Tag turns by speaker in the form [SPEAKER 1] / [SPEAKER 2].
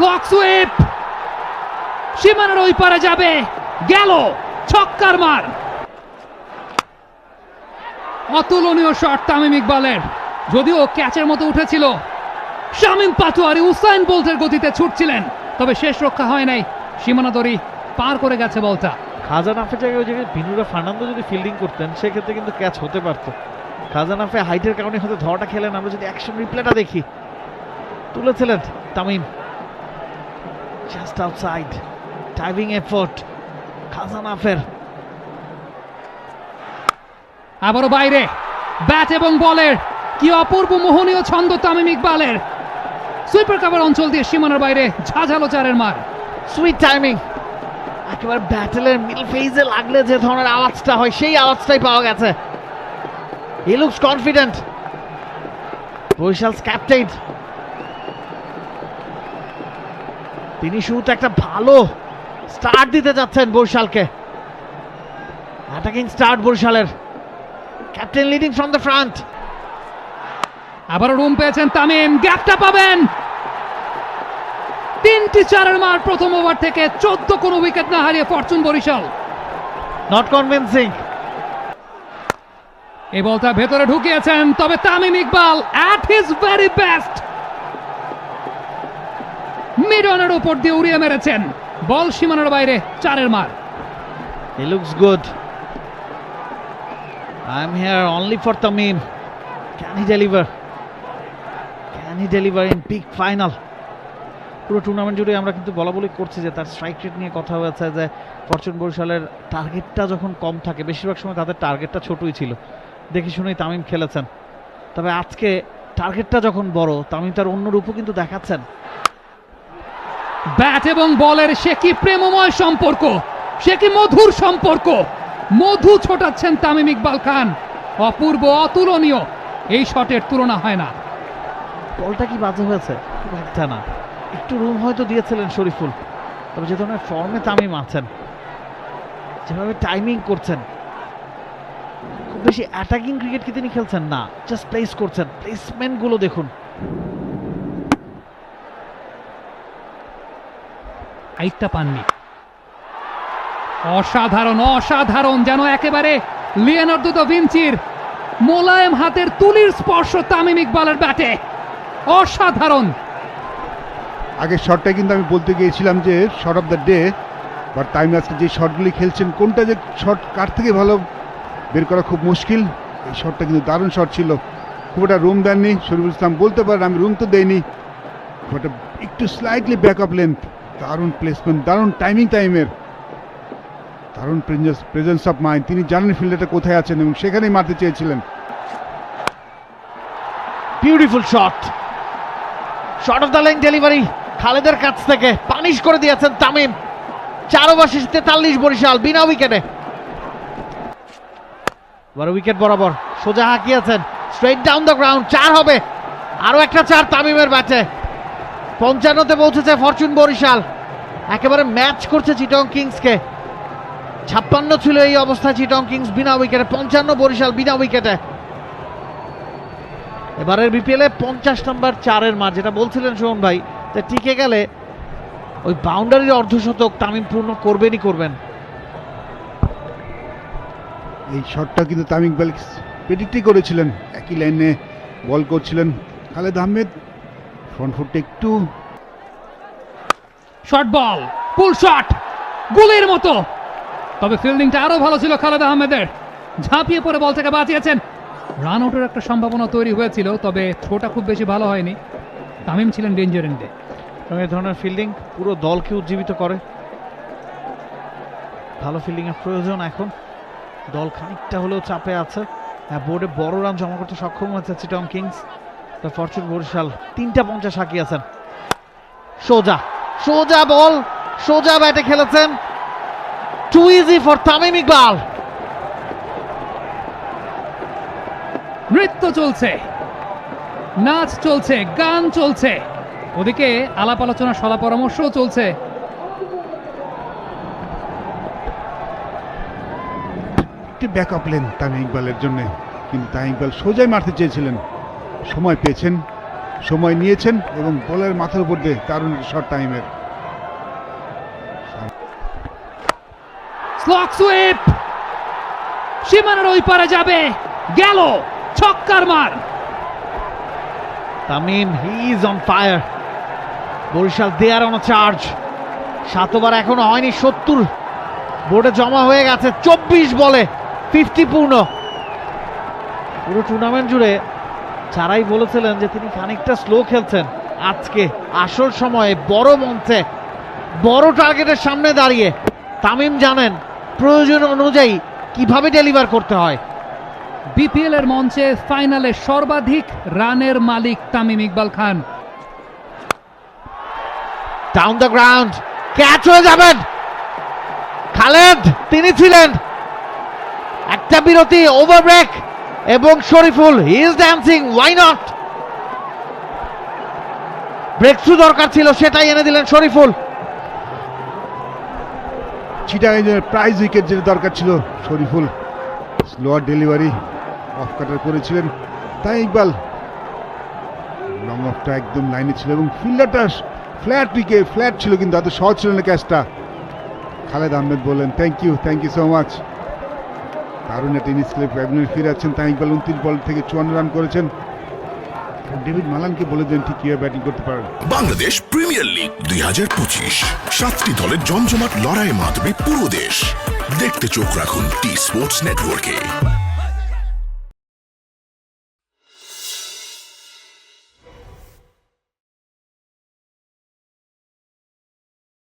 [SPEAKER 1] স্লক sweep সীমানার ওই পারে যাবে। গেল ছক্কার মার। অতুলনীয় শট তামিম ইকবালের। যদিও ক্যাচের মতো উঠেছিল। শামিম পাটোয়ারি উসাইন বোল্টের গতিতে ছুটছিলেন। তবে শেষ রক্ষা হয় নাই। সীমানা দড়ি পার করে গেছে বলটা।
[SPEAKER 2] খাজানাফের জায়গায় ওই জায়গায় বিনুরা ফার্নান্দো যদি ফিল্ডিং করতেন, সেক্ষেত্রে কিন্তু ক্যাচ হতে পারত। খাজানাফে হাইটের কারণে হয়তো ধরাটা খেলেন। আমরা যদি অ্যাকশন রিপ্লেটা দেখি। তুলেছিলেন Tamim. Just outside driving effort খাজানাফের
[SPEAKER 1] আবারও বাইরে। ব্যাট এবং বলের কি অপূর্ব মোহনীয় ছন্দ তামিম ইকবালের। সুইপার কাভার অঞ্চল দিয়ে সীমানার বাইরে ঝাঝালো চারের মার।
[SPEAKER 2] সুইট টাইমিং একেবারে ব্যাটেলের মিল ফেজে লাগলে যে ধরনের আওয়াজটা হয় সেই আওয়াজটাই পাওয়া গেছে। He looks confident Barishal's captain তিনি শুরুতে একটা ভালো স্টার্ট দিতে যাচ্ছেন বরিশালকে। অ্যাটাকিং স্টার্ট বরিশালের। Captain leading from the front
[SPEAKER 1] আবারও রুম পেয়েছেন তামিম। গ্যাপটা পাবেন। তিনটি চারের মার প্রথম ওভার থেকে চোদ্দ কোনো উইকেট না হারিয়ে ফরচুন বরিশাল।
[SPEAKER 2] নট কনভিন্সিং
[SPEAKER 1] এই বলটা ভেতরে ঢুকিয়েছেন তবে Tamim Iqbal at his very best মিডনের উপর দিয়ে উড়িয়ে মেরেছেন বল সীমানার বাইরে, চারের মার
[SPEAKER 2] He looks good. I'm here only for Tamim. Can he deliver Can he deliver in big final? পুরো টুর্নামেন্ট জুড়ে আমরা কিন্তু বলা বলি করছি যে তার স্ট্রাইক রেট নিয়ে কথা হয়েছে যে ফরচুন বরিশালের টার্গেটটা যখন কম থাকে, বেশিরভাগ সময় তাদের টার্গেটটা ছোটই ছিল দেখে শুনেই তামিম খেলেছেন তবে আজকে টার্গেটটা যখন বড়, তামিম তার অন্য রূপও কিন্তু দেখাচ্ছেন
[SPEAKER 1] ব্যাট এবং বলের, সে কি প্রেমময় সম্পর্ক? সে কি মধুর সম্পর্ক? মধু ছোটাচ্ছেন তামিম ইকবাল খান। অপূর্ব, অতুলনীয়। এই শটের তুলনা হয় না।
[SPEAKER 2] বলটা কি বাজে হয়েছে? না। একটু রুম হয়তো দিয়েছিলেন শরীফুল। তবে যে ধরনের ফর্মে তামিম আছেন, যেভাবে টাইমিং করছেন, খুব বেশি অ্যাটাকিং ক্রিকেট কি তিনি খেলছেন? না জাস্ট প্লেস করছেন। প্লেসমেন্টগুলো দেখুন।
[SPEAKER 1] হাইটটা পাননি। অসাধারণ অসাধারণ যেন একেবারে লিওনার্দো দা ভিঞ্চির মোলায়েম হাতের তুলির স্পর্শ তামিম ইকবালের ব্যাটে। অসাধারণ।
[SPEAKER 3] আগের শটটা কিন্তু আমি বলতে গিয়েছিলাম যে shot of the day but time আজকে যে শটগুলি খেলছেন, কোনটা যে শট কার থেকে ভালো বের করা খুব মুশকিল, এই শটটা কিন্তু দারুণ শট ছিল। খুব একটা রুম দেননি, শরীফুল ইসলাম বলতে পারেন, আমি রুম তো দেইনি বাট একটু স্লাইটলি ব্যাক অফ লেন্থ দারুণ প্লেসমেন্ট দারুণ টাইমিং টাইমের দারুণ প্রেজেন্স অফ মাইন্ড তিনি জানেন ফিল্ডারটা কোথায় আছেন এবং সেখানেই মারতে চেয়েছিলেন।
[SPEAKER 2] Beautiful shot shot of the line delivery খালেদের কাছ থেকে পানিশ করে দিয়েছেন তামিম। চার ওভার তেতাল্লিশ বরিশাল, বিনা উইকেটে এবার উইকেট বরাবর সোজা হাঁকিয়েছেন। স্ট্রেট ডাউন দ্য গ্রাউন্ড চার হবে। আরও একটা চার তামিমের ব্যাটে। পঞ্চান্নতে পৌঁছেছে ফরচুন বরিশাল। একেবারে ম্যাচ করছে চিটং কিংসকে ছাপ্পান্ন ছিল এই অবস্থায় চিটং কিংস বিনা উইকেটে পঞ্চান্ন বরিশাল বিনা উইকেটে এবারের বিপিএলে পঞ্চাশ নম্বর চারের মার যেটা বলছিলেন সোহন ভাই যে টিকে গেলে ওই বাউন্ডারির অর্ধশতক তামিম পূর্ণ করবেনই করবেন।
[SPEAKER 3] এই শটটা কিন্তু তামিম ইকবাল প্রেডিক্টই করেছিলেন। একই লাইনে বল করছিলেন। খালেদ আহমেদ ফ্রন্ট ফুটটা একটু
[SPEAKER 1] শর্ট বল পুল শট গুলির মতো। তবে ফিল্ডিংটা আরও ভালো ছিল খালেদ আহমেদের। ঝাঁপিয়ে পড়ে বল থেকে বাঁচিয়েছেন। রান আউটের একটা সম্ভাবনা তৈরি হয়েছিল তবে থ্রোটা খুব বেশি ভালো হয়নি। তামিম ছিলেন ডেঞ্জার এন্ডে
[SPEAKER 2] এই ধরনের ফিল্ডিং পুরো দলকে উজ্জীবিত করে। ভালো ফিল্ডিং এর প্রয়োজন এখন। দল খানিকটা হলেও চাপে আছে। হ্যাঁ বোর্ডে বড় রান জমা করতে সক্ষম হয়েছে চিটং কিংস ফরচুন বরিশাল তিনটা পঞ্চাশ হাঁকিয়েছেন সোজা সোজা বল সোজা ব্যাটে খেলেছেন। Too easy for Tamim Iqbal
[SPEAKER 1] নৃত্য চলছে নাচ চলছে গান চলছে। ওদিকে আলাপ আলোচনা সলা পরামর্শও চলছে।
[SPEAKER 3] একটু ব্যাক আপ লেন তামিম ইকবালের জন্য কিন্তু তামিম ইকবাল সোজাই মারতে চেয়েছিলেন। সময় পেয়েছেন সময় নিয়েছেন এবং বলের মাথার উপর দিয়ে দারুণ শর্ট টাইমের
[SPEAKER 1] স্লক সুইপ সীমানার ওই পারে যাবে গেল ছক্কার মার।
[SPEAKER 2] Tamim he is on fire Barishal there on charge সাত ওভার এখনও হয়নি সত্তর। বোর্ডে জমা হয়ে গেছে চব্বিশ বলে ফিফটি পূর্ণ। পুরো টুর্নামেন্ট জুড়ে যারাই বলেছিলেন যে তিনি খানিকটা স্লো খেলছেন আজকে আসল সময়ে বড় মঞ্চে বড় টার্গেটের সামনে দাঁড়িয়ে তামিম জানেন প্রয়োজন অনুযায়ী কীভাবে ডেলিভার করতে হয়।
[SPEAKER 1] বিপিএল এর মঞ্চে ফাইনালে সর্বাধিক রানের মালিক Tamim Iqbal Khan.
[SPEAKER 2] Down the ground catch হয়ে যাবেন। খালেদ তিনি ছিলেন। একটা বিরতি ওভার ব্রেক এবং Shoriful he is dancing why not breakthrough দরকার ছিল, সেটাই এনে দিলেন শরীফুল।
[SPEAKER 3] চিটাগাঙ্গের প্রাইজ উইকেট যেটা দরকার ছিল, Shoriful slower delivery off cutter করেছিলেন। তাই ইকবাল লং অফটা একদম লাইনে ছিল এবং ফিল্ডারটা ফ্ল্যাট উইকে ফ্ল্যাট ছিল কিন্তু এত সহজ ছিল না ক্যাচটা খালেদ আহমেদ বললেন thank you thank you so much দারুণ তিনি ইনিংস খেলে ফিরে আছেন তাই ইকবাল উনত্রিশ বল থেকে চুয়ান্ন রান করেছেন। ডেভিড মালানকে বলে দেন ঠিক কীভাবে ব্যাটিং করতে পারেন।
[SPEAKER 4] বাংলাদেশ প্রিমিয়ার লিগ দুই হাজার পঁচিশ। সাতটি দলের জমজমাট লড়াই মাতবে পুরো দেশ। দেখতে চোখ রাখুন টি স্পোর্টস নেটওয়ার্কে